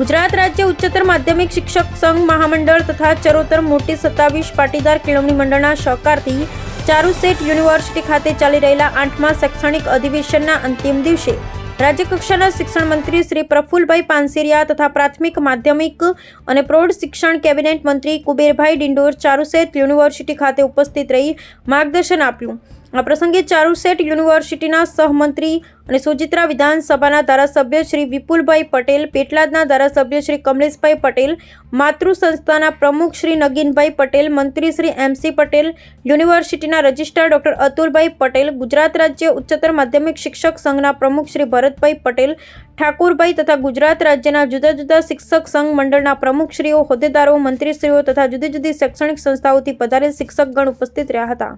ગુજરાત રાજ્ય ઉચ્ચતર માધ્યમિક શિક્ષક સંઘ મહામંડળ તથા ચરોતર મોટી સત્તાવીસ પાટીદાર કેળવણી મંડળના સહકારથી ચારુસેટ યુનિવર્સિટી ખાતે ચાલી રહેલા આઠમા શૈક્ષણિક અધિવેશનના અંતિમ દિવસે રાજ્યકક્ષાના શિક્ષણ મંત્રી શ્રી પ્રફુલભાઈ પાનસેરિયા તથા પ્રાથમિક માધ્યમિક અને પ્રૌઢ શિક્ષણ કેબિનેટ મંત્રી કુબેરભાઈ ડિંડોર ચારુસેત યુનિવર્સિટી ખાતે ઉપસ્થિત રહી માર્ગદર્શન આપ્યું. આ પ્રસંગે ચારુસેટ યુનિવર્સિટીના સહમંત્રી અને સુજિત્રા વિધાનસભાના ધારાસભ્ય શ્રી વિપુલભાઈ પટેલ, પેટલાદના ધારાસભ્ય શ્રી કમલેશભાઈ પટેલ, માતૃ સંસ્થાના પ્રમુખ શ્રી નગીનભાઈ પટેલ, મંત્રી શ્રી એમસી પટેલ, યુનિવર્સિટીના રજિસ્ટ્રાર ડોક્ટર અતુલભાઈ પટેલ, ગુજરાત રાજ્ય ઉચ્ચતર માધ્યમિક શિક્ષક સંઘના પ્રમુખ શ્રી ભરતભાઈ પટેલ, ઠાકુરભાઈ તથા ગુજરાત રાજ્યના જુદા જુદા શિક્ષક સંઘ મંડળના પ્રમુખશ્રીઓ, હોદ્દેદારો, મંત્રીશ્રીઓ તથા જુદી જુદી શૈક્ષણિક સંસ્થાઓથી પધારેલ શિક્ષકગણ ઉપસ્થિત રહ્યા હતા.